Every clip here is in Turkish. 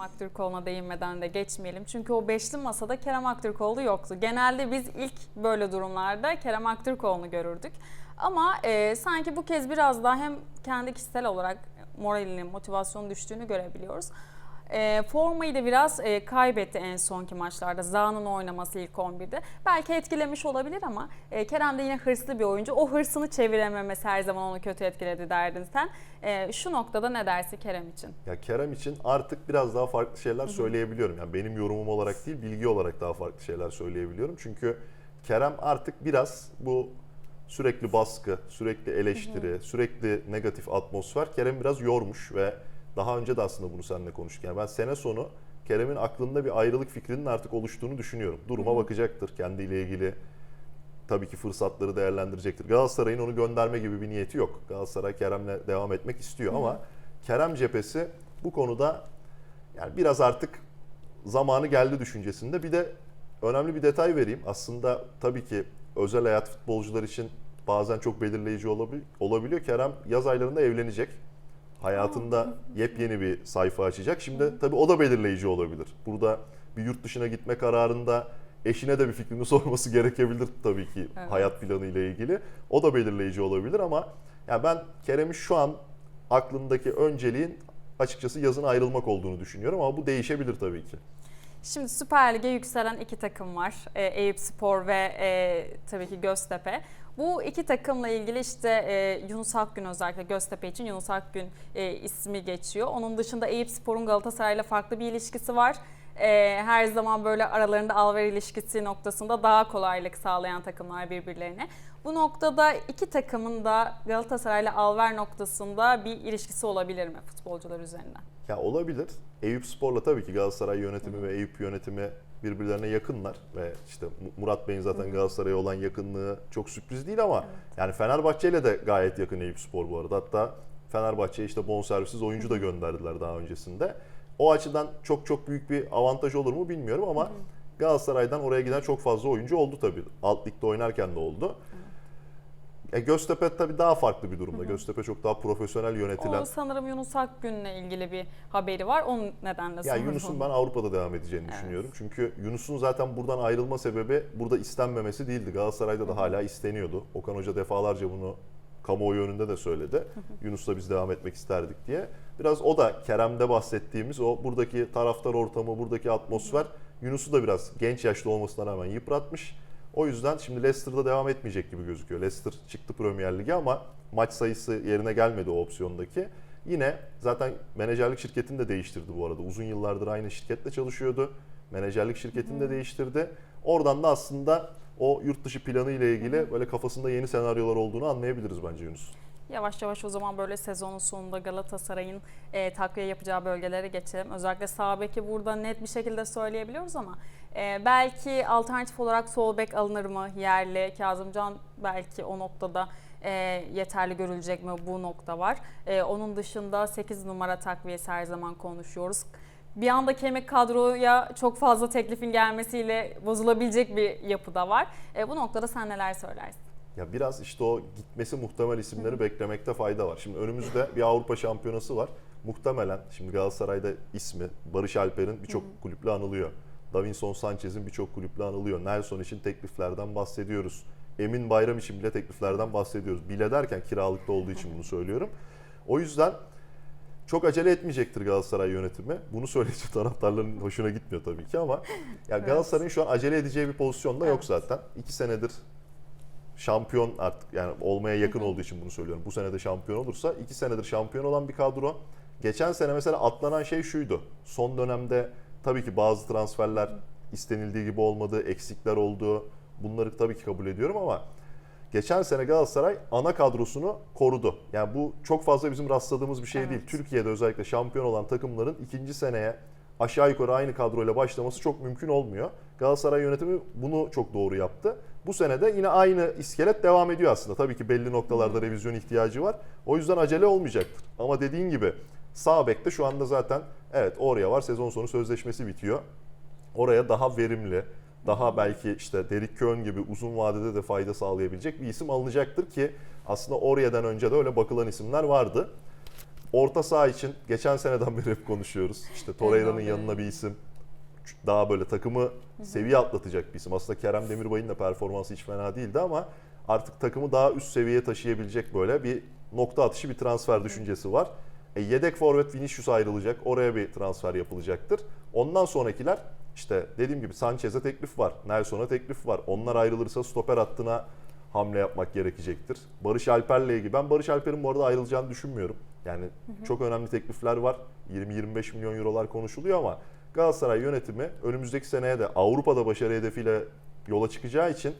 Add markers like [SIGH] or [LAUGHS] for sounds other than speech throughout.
Kerem Aktürkoğlu'na değinmeden de geçmeyelim. Çünkü o beşli masada Kerem Aktürkoğlu yoktu. Genelde biz ilk böyle durumlarda Kerem Aktürkoğlu'nu görürdük. Ama e, sanki bu kez biraz daha hem kendi kişisel olarak moralinin, motivasyonu düştüğünü görebiliyoruz. E, formayı da biraz e, kaybetti en sonki maçlarda. Zaha'nın oynaması ilk 11'de. Belki etkilemiş olabilir ama e, Kerem de yine hırslı bir oyuncu. O hırsını çevirememesi her zaman onu kötü etkiledi derdin sen. E, şu noktada ne dersin Kerem için? Ya Kerem için artık biraz daha farklı şeyler söyleyebiliyorum. Yani benim yorumum olarak değil, bilgi olarak daha farklı şeyler söyleyebiliyorum. Çünkü Kerem artık biraz bu sürekli baskı, sürekli eleştiri, sürekli negatif atmosfer Kerem biraz yormuş ve daha önce de aslında bunu seninle konuştuk. Yani ben sene sonu Kerem'in aklında bir ayrılık fikrinin artık oluştuğunu düşünüyorum. Duruma bakacaktır kendiyle ilgili. Tabii ki fırsatları değerlendirecektir. Galatasaray'ın onu gönderme gibi bir niyeti yok. Galatasaray Kerem'le devam etmek istiyor ama Kerem cephesi bu konuda yani biraz artık zamanı geldi düşüncesinde. Bir de önemli bir detay vereyim. Aslında tabii ki özel hayat futbolcular için bazen çok belirleyici olabil- olabiliyor. Kerem yaz aylarında evlenecek. Hayatında yepyeni bir sayfa açacak. Şimdi tabii o da belirleyici olabilir. Burada bir yurt dışına gitme kararında eşine de bir fikrini [LAUGHS] sorması gerekebilir tabii ki Evet. hayat planı ile ilgili. O da belirleyici olabilir ama ya ben Kerem'in şu an aklımdaki önceliğin açıkçası yazın ayrılmak olduğunu düşünüyorum ama bu değişebilir tabii ki. Şimdi Süper Lig'e yükselen iki takım var. E, Eyüp Spor ve e, tabii ki Göztepe. Bu iki takımla ilgili işte e, Yunus Akgün özellikle Göztepe için Yunus Akgün e, ismi geçiyor. Onun dışında Eyüp Spor'un Galatasaray'la farklı bir ilişkisi var. E, her zaman böyle aralarında alver ilişkisi noktasında daha kolaylık sağlayan takımlar birbirlerine. Bu noktada iki takımın da Galatasaray'la alver noktasında bir ilişkisi olabilir mi futbolcular üzerinden? Ya olabilir. Eyüp Spor'la tabii ki Galatasaray yönetimi ve Eyüp yönetimi birbirlerine yakınlar ve işte Mu- Murat Bey'in zaten Galatasaray'a olan yakınlığı çok sürpriz değil ama yani Fenerbahçe ile de gayet yakın Eyüp Spor bu arada. Hatta Fenerbahçe'ye işte bonservisiz oyuncu da gönderdiler daha öncesinde. O açıdan çok çok büyük bir avantaj olur mu bilmiyorum ama Galatasaray'dan oraya giden çok fazla oyuncu oldu tabii. Alt ligde oynarken de oldu. E, Göztepe tabii daha farklı bir durumda. Göztepe çok daha profesyonel yönetilen. O sanırım Yunus Akgün'le ilgili bir haberi var. Onun nedenle Ya sordum. Yunus'un ben Avrupa'da devam edeceğini Evet. düşünüyorum. Çünkü Yunus'un zaten buradan ayrılma sebebi burada istenmemesi değildi. Galatasaray'da da hala isteniyordu. Okan Hoca defalarca bunu kamuoyu önünde de söyledi. Yunus'la biz devam etmek isterdik diye. Biraz o da Kerem'de bahsettiğimiz o buradaki taraftar ortamı, buradaki atmosfer Yunus'u da biraz genç yaşta olmasına rağmen yıpratmış. O yüzden şimdi Leicester'da devam etmeyecek gibi gözüküyor. Leicester çıktı Premier Lig'e ama maç sayısı yerine gelmedi o opsiyondaki. Yine zaten menajerlik şirketini de değiştirdi bu arada. Uzun yıllardır aynı şirkette çalışıyordu. Menajerlik şirketini de değiştirdi. Oradan da aslında o yurt dışı planı ile ilgili böyle kafasında yeni senaryolar olduğunu anlayabiliriz bence Yunus. Yavaş yavaş o zaman böyle sezonun sonunda Galatasaray'ın e, takviye yapacağı bölgelere geçelim. Özellikle sağ beki burada net bir şekilde söyleyebiliyoruz ama e, belki alternatif olarak sol bek alınır mı yerli? Kazımcan belki o noktada e, yeterli görülecek mi? Bu nokta var. E, onun dışında 8 numara takviyesi her zaman konuşuyoruz. Bir anda kemik kadroya çok fazla teklifin gelmesiyle bozulabilecek bir yapı da var. E, bu noktada sen neler söylersin? Ya biraz işte o gitmesi muhtemel isimleri beklemekte fayda var. Şimdi önümüzde bir Avrupa Şampiyonası var. Muhtemelen şimdi Galatasaray'da ismi Barış Alper'in birçok kulüple anılıyor. Davinson Sanchez'in birçok kulüple anılıyor. Nelson için tekliflerden bahsediyoruz. Emin Bayram için bile tekliflerden bahsediyoruz. Bile derken kiralıkta olduğu için bunu söylüyorum. O yüzden çok acele etmeyecektir Galatasaray yönetimi. Bunu söyleyince [LAUGHS] taraftarların hoşuna gitmiyor tabii ki ama ya. Galatasaray'ın şu an acele edeceği bir pozisyonda yok Evet. zaten. İki senedir şampiyon artık yani olmaya yakın olduğu için bunu söylüyorum. Bu sene de şampiyon olursa iki senedir şampiyon olan bir kadro. Geçen sene mesela atlanan şey şuydu. Son dönemde tabii ki bazı transferler istenildiği gibi olmadı, eksikler oldu. Bunları tabii ki kabul ediyorum ama geçen sene Galatasaray ana kadrosunu korudu. Yani bu çok fazla bizim rastladığımız bir şey Evet. değil. Türkiye'de özellikle şampiyon olan takımların ikinci seneye aşağı yukarı aynı kadroyla başlaması çok mümkün olmuyor. Galatasaray yönetimi bunu çok doğru yaptı. Bu sene de yine aynı iskelet devam ediyor aslında. Tabii ki belli noktalarda revizyon ihtiyacı var. O yüzden acele olmayacaktır. Ama dediğin gibi sağ bekte şu anda zaten evet oraya var sezon sonu sözleşmesi bitiyor. Oraya daha verimli, daha belki işte Derek Köhn gibi uzun vadede de fayda sağlayabilecek bir isim alınacaktır ki aslında Oria'dan önce de öyle bakılan isimler vardı. Orta saha için geçen seneden [LAUGHS] beri hep konuşuyoruz. İşte Torreira'nın yanına bir isim. Daha böyle takımı seviye atlatacak bir isim. Aslında Kerem Demirbay'ın da performansı hiç fena değildi ama artık takımı daha üst seviyeye taşıyabilecek böyle bir nokta atışı bir transfer düşüncesi var. E, yedek forvet Vinicius ayrılacak. Oraya bir transfer yapılacaktır. Ondan sonrakiler işte dediğim gibi Sanchez'e teklif var. Nelson'a teklif var. Onlar ayrılırsa stoper hattına hamle yapmak gerekecektir. Barış Alper'le ilgili ben Barış Alper'in bu arada ayrılacağını düşünmüyorum. Yani çok önemli teklifler var. 20-25 milyon eurolar konuşuluyor ama Galatasaray yönetimi önümüzdeki seneye de Avrupa'da başarı hedefiyle yola çıkacağı için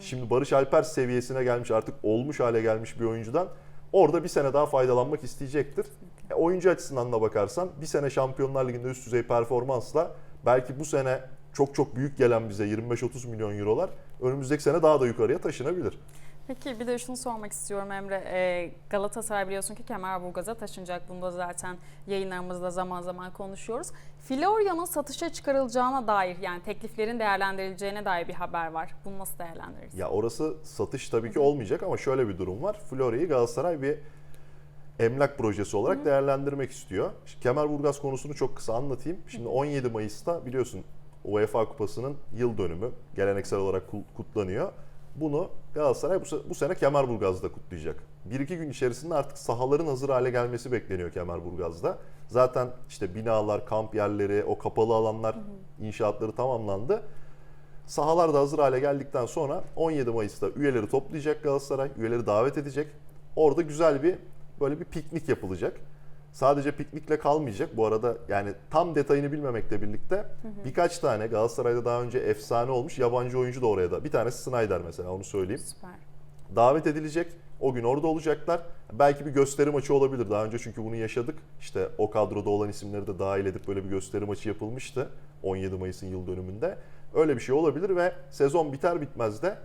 şimdi Barış Alper seviyesine gelmiş artık olmuş hale gelmiş bir oyuncudan orada bir sene daha faydalanmak isteyecektir. E, oyuncu açısından da bakarsan bir sene Şampiyonlar Ligi'nde üst düzey performansla belki bu sene çok çok büyük gelen bize 25-30 milyon eurolar önümüzdeki sene daha da yukarıya taşınabilir. Peki bir de şunu sormak istiyorum Emre. Ee, Galatasaray biliyorsun ki Kemerburgaz'a taşınacak. Bunu da zaten yayınlarımızda zaman zaman konuşuyoruz. Florya'nın satışa çıkarılacağına dair yani tekliflerin değerlendirileceğine dair bir haber var. Bunu nasıl değerlendiririz? Ya orası satış tabii ki olmayacak ama şöyle bir durum var. Florya'yı Galatasaray bir emlak projesi olarak değerlendirmek istiyor. Şimdi Kemerburgaz konusunu çok kısa anlatayım. Şimdi 17 Mayıs'ta biliyorsun UEFA Kupası'nın yıl dönümü geleneksel olarak kutlanıyor. Bunu Galatasaray bu, bu sene Kemerburgaz'da kutlayacak. Bir iki gün içerisinde artık sahaların hazır hale gelmesi bekleniyor Kemerburgaz'da. Zaten işte binalar, kamp yerleri, o kapalı alanlar inşaatları tamamlandı. Sahalar da hazır hale geldikten sonra 17 Mayıs'ta üyeleri toplayacak Galatasaray, üyeleri davet edecek. Orada güzel bir böyle bir piknik yapılacak. Sadece piknikle kalmayacak. Bu arada yani tam detayını bilmemekle birlikte birkaç tane Galatasaray'da daha önce efsane olmuş yabancı oyuncu da oraya da. Bir tanesi Snyder mesela onu söyleyeyim Süper. davet edilecek. O gün orada olacaklar. Belki bir gösteri maçı olabilir. Daha önce çünkü bunu yaşadık. İşte o kadroda olan isimleri de dahil edip böyle bir gösteri maçı yapılmıştı. 17 Mayıs'ın yıl dönümünde. Öyle bir şey olabilir ve sezon biter bitmez de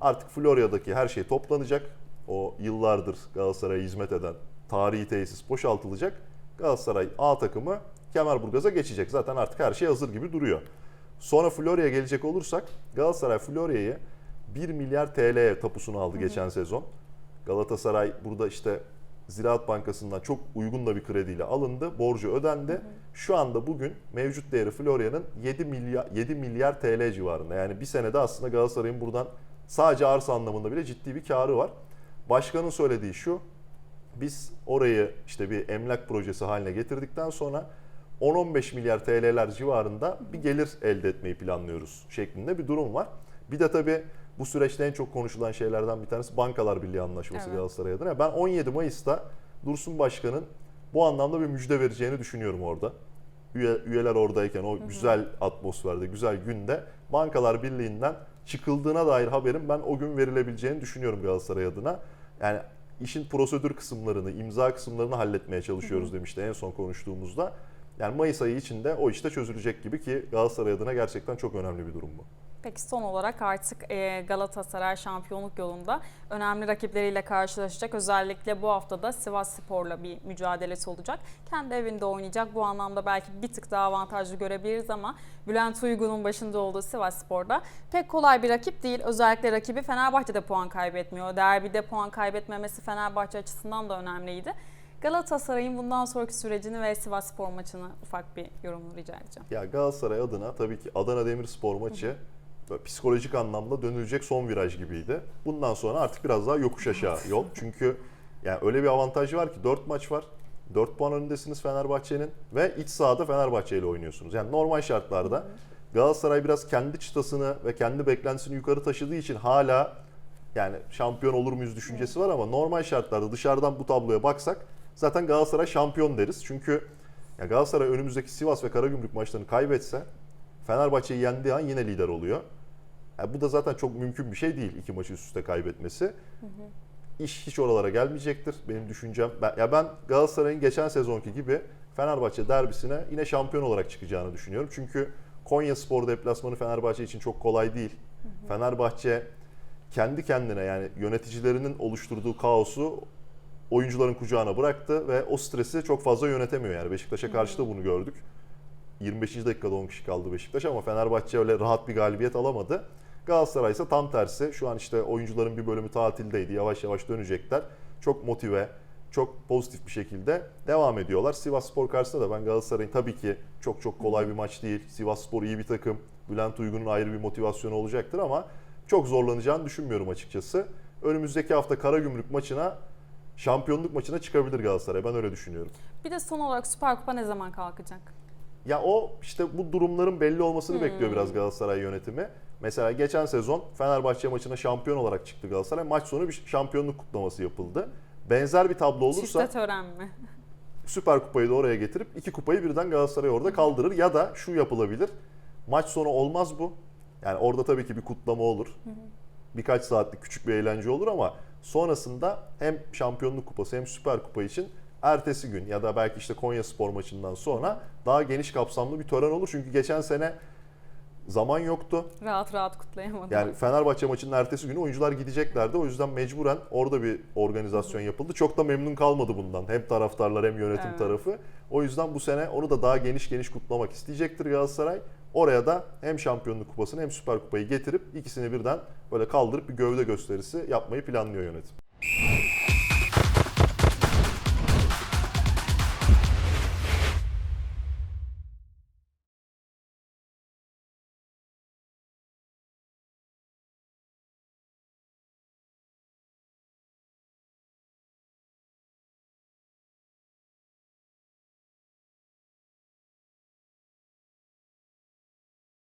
artık Florya'daki her şey toplanacak. O yıllardır Galatasaray'a hizmet eden tarihi tesis boşaltılacak. Galatasaray A takımı Kemerburgaz'a geçecek. Zaten artık her şey hazır gibi duruyor. Sonra Florya'ya gelecek olursak Galatasaray Florya'yı 1 milyar TL tapusunu aldı geçen sezon. Galatasaray burada işte Ziraat Bankası'ndan çok uygun da bir krediyle alındı. Borcu ödendi. Şu anda bugün mevcut değeri Florya'nın 7 milyar 7 milyar TL civarında. Yani bir senede aslında Galatasaray'ın buradan sadece arsa anlamında bile ciddi bir karı var. Başkanın söylediği şu. Biz orayı işte bir emlak projesi haline getirdikten sonra 10-15 milyar TL'ler civarında bir gelir elde etmeyi planlıyoruz şeklinde bir durum var. Bir de tabii bu süreçte en çok konuşulan şeylerden bir tanesi Bankalar Birliği Anlaşması Evet. Galatasaray adına. Ben 17 Mayıs'ta Dursun Başkan'ın bu anlamda bir müjde vereceğini düşünüyorum orada. Üye, üyeler oradayken o güzel atmosferde, güzel günde Bankalar Birliği'nden çıkıldığına dair haberin ben o gün verilebileceğini düşünüyorum Galatasaray adına. Yani işin prosedür kısımlarını, imza kısımlarını halletmeye çalışıyoruz demişti en son konuştuğumuzda. Yani Mayıs ayı içinde o işte çözülecek gibi ki Galatasaray adına gerçekten çok önemli bir durum bu. Peki son olarak artık e, Galatasaray şampiyonluk yolunda önemli rakipleriyle karşılaşacak. Özellikle bu haftada Sivas Spor'la bir mücadelesi olacak. Kendi evinde oynayacak. Bu anlamda belki bir tık daha avantajlı görebiliriz ama Bülent Uygun'un başında olduğu Sivas Spor'da pek kolay bir rakip değil. Özellikle rakibi Fenerbahçe'de puan kaybetmiyor. Derbide puan kaybetmemesi Fenerbahçe açısından da önemliydi. Galatasaray'ın bundan sonraki sürecini ve Sivas Spor maçını ufak bir yorumunu rica edeceğim. Ya Galatasaray adına tabii ki Adana Demirspor maçı böyle psikolojik anlamda dönülecek son viraj gibiydi. Bundan sonra artık biraz daha yokuş aşağı yol. Çünkü yani öyle bir avantajı var ki 4 maç var. 4 puan önündesiniz Fenerbahçe'nin ve iç sahada Fenerbahçe ile oynuyorsunuz. Yani normal şartlarda Galatasaray biraz kendi çıtasını ve kendi beklentisini yukarı taşıdığı için hala yani şampiyon olur muyuz düşüncesi var ama normal şartlarda dışarıdan bu tabloya baksak zaten Galatasaray şampiyon deriz. Çünkü ya Galatasaray önümüzdeki Sivas ve Karagümrük maçlarını kaybetse Fenerbahçe'yi yendiği an yine lider oluyor. Ya bu da zaten çok mümkün bir şey değil iki maçı üst üste kaybetmesi. İş hiç oralara gelmeyecektir benim düşüncem. Ben, ya ben Galatasaray'ın geçen sezonki gibi Fenerbahçe derbisine yine şampiyon olarak çıkacağını düşünüyorum. Çünkü Konya Spor deplasmanı Fenerbahçe için çok kolay değil. Fenerbahçe kendi kendine yani yöneticilerinin oluşturduğu kaosu oyuncuların kucağına bıraktı ve o stresi çok fazla yönetemiyor. Yani Beşiktaş'a karşı da bunu gördük. 25. dakikada 10 kişi kaldı Beşiktaş ama Fenerbahçe öyle rahat bir galibiyet alamadı. Galatasaray ise tam tersi. Şu an işte oyuncuların bir bölümü tatildeydi. Yavaş yavaş dönecekler. Çok motive, çok pozitif bir şekilde devam ediyorlar. Sivas Spor karşısında da ben Galatasaray'ın tabii ki çok çok kolay bir maç değil. Sivas Spor iyi bir takım. Bülent Uygun'un ayrı bir motivasyonu olacaktır ama çok zorlanacağını düşünmüyorum açıkçası. Önümüzdeki hafta Karagümrük maçına şampiyonluk maçına çıkabilir Galatasaray. Ben öyle düşünüyorum. Bir de son olarak Süper Kupa ne zaman kalkacak? Ya o işte bu durumların belli olmasını bekliyor biraz Galatasaray yönetimi. Mesela geçen sezon Fenerbahçe maçına şampiyon olarak çıktı Galatasaray. Maç sonu bir şampiyonluk kutlaması yapıldı. Benzer bir tablo olursa Çifte tören mi? Süper Kupayı da oraya getirip iki kupayı birden Galatasaray orada kaldırır. Ya da şu yapılabilir. Maç sonu olmaz bu. Yani orada tabii ki bir kutlama olur. Birkaç saatlik küçük bir eğlence olur ama sonrasında hem şampiyonluk kupası hem Süper Kupa için ertesi gün ya da belki işte Konya Spor maçından sonra daha geniş kapsamlı bir tören olur. Çünkü geçen sene zaman yoktu. Rahat rahat kutlayamadım. Yani Fenerbahçe maçının ertesi günü oyuncular gideceklerdi. O yüzden mecburen orada bir organizasyon yapıldı. Çok da memnun kalmadı bundan. Hem taraftarlar hem yönetim Evet. tarafı. O yüzden bu sene onu da daha geniş geniş kutlamak isteyecektir Galatasaray. Oraya da hem şampiyonluk kupasını hem süper kupayı getirip ikisini birden böyle kaldırıp bir gövde gösterisi yapmayı planlıyor yönetim.